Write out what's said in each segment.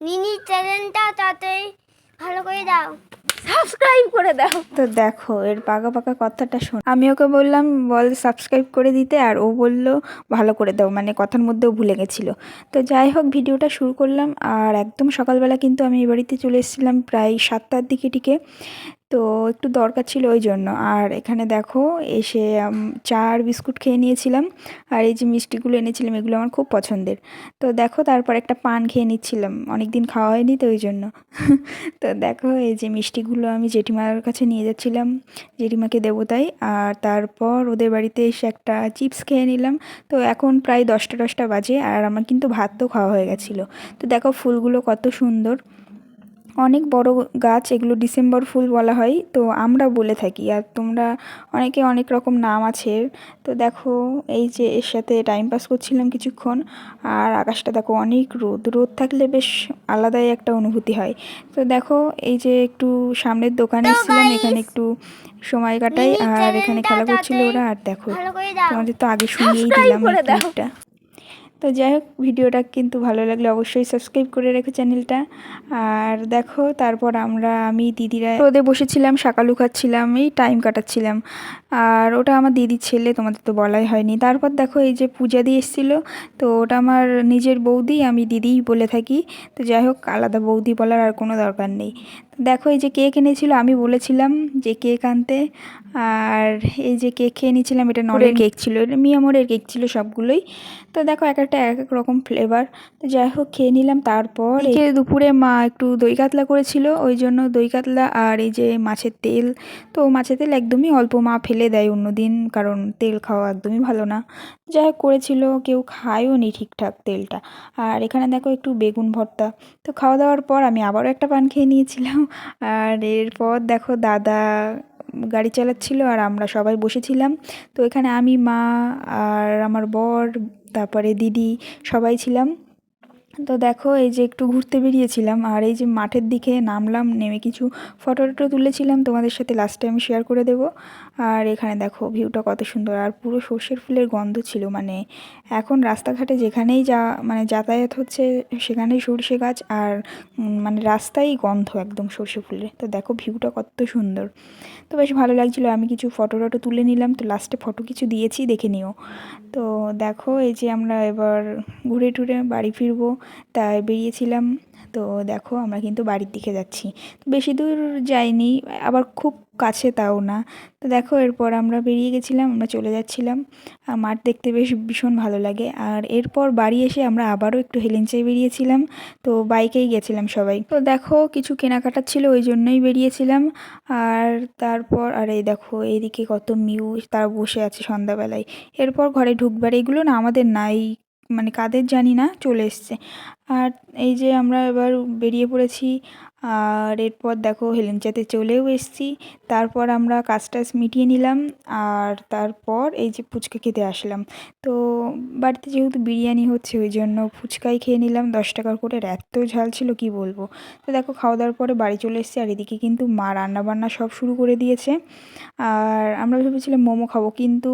Mini চ্যানেলটা তাতে ভালো করে দাও। সাবস্ক্রাইব করে দাও। তো দেখো এর পাকা পাকা কথাটা শোন। আমি ওকে বললাম বল সাবস্ক্রাইব করে দিতে আর ও বলল ভালো করে দাও। মানে কথার মধ্যেও ভুলে গেছিল। তো যাই হোক ভিডিওটা শুরু করলাম। আর একদম সকালবেলা কিন্তু আমি এই বাড়িতে চলে এসেছিলাম প্রায় সাতটার দিকে টিকে তো একটু দরকার ছিল ওই জন্য। আর এখানে দেখো, এসে চা আর বিস্কুট খেয়ে নিয়েছিলাম। আর এই যে মিষ্টিগুলো এনেছিলাম, এগুলো আমার খুব পছন্দের। তো দেখো, তারপর একটা পান খেয়ে নিচ্ছিলাম। অনেক দিন খাওয়া হয়নি তো ওই জন্য। তো দেখো, এই যে মিষ্টিগুলো আমি জেঠিমার কাছে নিয়ে যাচ্ছিলাম। জেঠিমাকে দেবো তাই। আর তারপর ওদের বাড়িতে এসে একটা চিপস খেয়ে নিলাম। তো এখন প্রায় দশটা দশটা বাজে। আর আমার কিন্তু ভাত তো খাওয়া হয়ে গেছিল। তো দেখো, ফুলগুলো কত সুন্দর। অনেক বড় গাছ এগুলো ডিসেম্বর ফুল বলা হয় তো আমরা বলে থাকি। আর তোমরা অনেকে অনেক রকম নাম আছে। তো দেখো এই যে এর সাথে টাইম পাস করছিলাম কিছুক্ষণ আর আকাশটা দেখো অনেক রোদ। রোদ থাকলে বেশ আলাদাই একটা অনুভূতি হয়। তো দেখো এই যে একটু সামনের দোকানে এসেছিলাম এখানে একটু সময় কাটাই আর এখানে খেলা করছিল ওরা। আর দেখো তোমাদের তো আগে শুনিয়েই দিলাম। ক্লিপটা তো যাই হোক, ভিডিওটা কিন্তু ভালো লাগলে অবশ্যই সাবস্ক্রাইব করে রেখো চ্যানেলটা আর দেখো, তারপর আমরা, আমি, দিদিরা রোদে বসেছিলাম সকালু খাচ্ছিলাম, এই টাইম কাটাচ্ছিলাম। আর ওটা আমার দিদির ছেলে, তোমাদের তো বলাই হয়নি। তারপর দেখো, এই যে পূজা দিয়ে এসেছিল, তো ওটা আমার নিজের বৌদি, আমি দিদিই বলে থাকি। তো যাই হোক, আলাদা বৌদি বলার আর কোনো দরকার নেই। দেখো এই যে কেক এনেছিল আমি বলেছিলাম যে কেক আনতে। আর এই যে কেক খেয়ে নিয়েছিলাম এটা নরের কেক ছিল। এটা মিয়ামোরের কেক ছিল সবগুলোই। তো দেখো এক একটা এক এক রকম ফ্লেভার তো যাই হোক খেয়ে নিলাম। তারপর এই দুপুরে মা একটু দই কাতলা করেছিল ওই জন্য দই কাতলা আর এই যে মাছের তেল। তো মাছের তেল একদমই অল্প মা ফেলে দেয় অন্যদিন কারণ তেল খাওয়া একদমই ভালো না। যাই হোক করেছিল কেউ খায়ও নি ঠিকঠাক তেলটা। আর এখানে দেখো একটু বেগুন ভর্তা। তো খাওয়া দাওয়ার পর আমি আবারও একটা পান খেয়ে নিয়েছিলাম। আর এরপর দেখো দাদা গাড়ি চালাচ্ছিল আর আমরা সবাই বসেছিলাম। তো এখানে আমি, মা আর আমার বর, তারপরে দিদি সবাই ছিলাম। তো দেখো, এই যে একটু ঘুরতে বেরিয়েছিলাম আর এই যে মাঠের দিকে নামলাম, নেমে কিছু ফটো টটো তুলেছিলাম, তোমাদের সাথে লাস্টে আমি শেয়ার করে দেবো। আর এখানে দেখো ভিউটা কত সুন্দর, আর পুরো সর্ষের ফুলের গন্ধ ছিল মানে এখন রাস্তাঘাটে যেখানেই যা মানে যাতায়াত হচ্ছে, সেখানেই সর্ষে গাছ আর মানে রাস্তায় গন্ধ একদম সর্ষে ফুলের। তো দেখো ভিউটা কত সুন্দর। তো বেশ ভালো লাগছিল, আমি কিছু ফটো টটো তুলে নিলাম, তো লাস্টে ফটো কিছু দিয়েছি, দেখে নিও। তো দেখো, এই যে আমরা এবার ঘুরে টুরে বাড়ি ফিরবো। তাই বেরিয়েছিলাম। তো দেখো আমরা কিন্তু বাড়ির দিকে যাচ্ছি। বেশি দূর যাইনি, আবার খুব কাছে তাও না। তো দেখো এরপর আমরা বেরিয়ে গেছিলাম, আমরা চলে যাচ্ছিলাম। আর মাঠ দেখতে বেশ ভীষণ ভালো লাগে। আর এরপর বাড়ি এসে আমরা আবারও একটু হেলেঞ্চাই বেরিয়েছিলাম। তো বাইকেই গেছিলাম সবাই। তো দেখো কিছু কেনাকাটা ছিল, ওই জন্যই বেরিয়েছিলাম। আর তারপর, আর এই দেখো এইদিকে কত মিউ তারা বসে আছে সন্ধ্যাবেলায়। এরপর ঘরে ঢুকবার এগুলো না আমাদের নাই। মানে কাদের জানি না চলে এসছে। আর এই যে আমরা এবার বেরিয়ে পড়েছি, আর এরপর দেখো হেলেঞ্চাতে চলেও এসেছি। তারপর আমরা কাজ টাজ মিটিয়ে নিলাম, আর তারপর এই যে ফুচকা খেতে আসলাম। তো বাড়িতে যেহেতু বিরিয়ানি হচ্ছে, ওই জন্য ফুচকাই খেয়ে নিলাম। দশ টাকার করে এত ঝাল ছিল, কি বলব? তো দেখো খাওয়া দাওয়ার পরে বাড়ি চলে এসেছি, আর এদিকে কিন্তু মা রান্না বান্না সব শুরু করে দিয়েছে। আর আমরা ভেবেছিলাম মোমো খাব, কিন্তু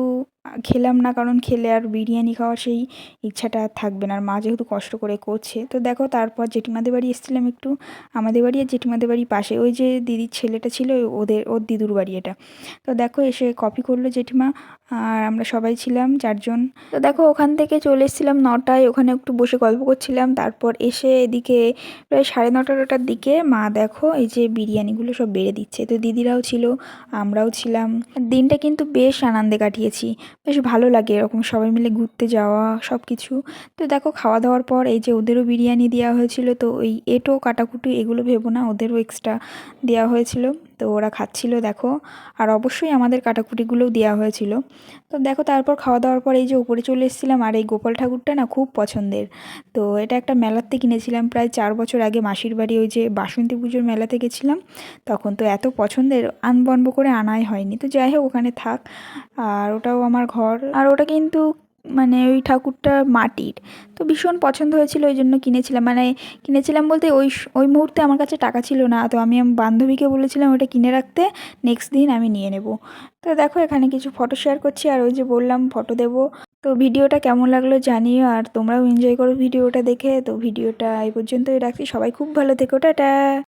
খেলাম না, কারণ খেলে আর বিরিয়ানি খাওয়ার সেই ইচ্ছাটা থাকবে না। আর মা যেহেতু কষ্ট করে করছে, তো দেখো তারপর জেঠিমাদের বাড়ি এসেছিলাম একটু। আমাদের বাড়ি আর জেঠিমাদের বাড়ি পাশে, ওই যে দিদির ছেলেটা ছিল ওদের, ওর দিদুর বাড়ি এটা। তো দেখো এসে কপি করল জেঠিমা, আর আমরা সবাই ছিলাম চারজন। তো দেখো ওখান থেকে চলে এসেছিলাম নটায়, ওখানে একটু বসে গল্প করছিলাম। তারপর এসে এদিকে প্রায় সাড়ে নটা, নটার দিকে মা দেখো এই যে বিরিয়ানিগুলো সব বেড়ে দিচ্ছে। তো দিদিরাও ছিল, আমরাও ছিলাম। দিনটা কিন্তু বেশ আনন্দে কাটিয়েছি। বেশ ভালো লাগে এরকম সবাই মিলে ঘুরতে যাওয়া সব কিছু তো দেখো খাওয়া দাওয়ার পর এই যে ওদেরও বিরিয়ানি দেওয়া হয়েছিল, তো ওই এটো, কাটাকুটি এগুলো ভেবো না, ওদেরও এক্সট্রা দেওয়া হয়েছিল। তো ওরা খাচ্ছিল, দেখো। আর অবশ্যই আমাদের কাটাকুটিগুলোও দেওয়া হয়েছিল। তো দেখো, তারপর খাওয়া দাওয়ার পর এই যে উপরে চলে এসেছিলাম, আর এই গোপাল ঠাকুরটা না খুব পছন্দের। তো এটা একটা মেলাতে কিনেছিলাম, প্রায় চার বছর আগে মাসির বাড়ি ওই যে বাসন্তী পুজোর মেলাতে গেছিলাম। তখন তো এত পছন্দের আনবন্ব করে আনাই হয়নি। তো যাই হোক, ওখানে থাক। আর ওটাও আমার ঘর। আর ওটা কিন্তু মানে ওই ঠাকুরটা মাটির। তো ভীষণ পছন্দ হয়েছিল, ওই জন্য কিনেছিলাম। মানে কিনেছিলাম বলতে ওই ওই মুহূর্তে আমার কাছে টাকা ছিল না। তো আমি আমার বান্ধবীকে বলেছিলাম ওটা কিনে রাখতে নেক্সট দিন আমি নিয়ে নেব। তো দেখো, এখানে কিছু ফটো শেয়ার করছি। আর ওই যে বললাম ফটো দেবো। তো ভিডিওটা কেমন লাগল জানিও। আর তোমরাও এনজয় করো ভিডিওটা দেখে। তো ভিডিওটা এই পর্যন্তই রাখছি। সবাই খুব ভালো থেকো। টাটা!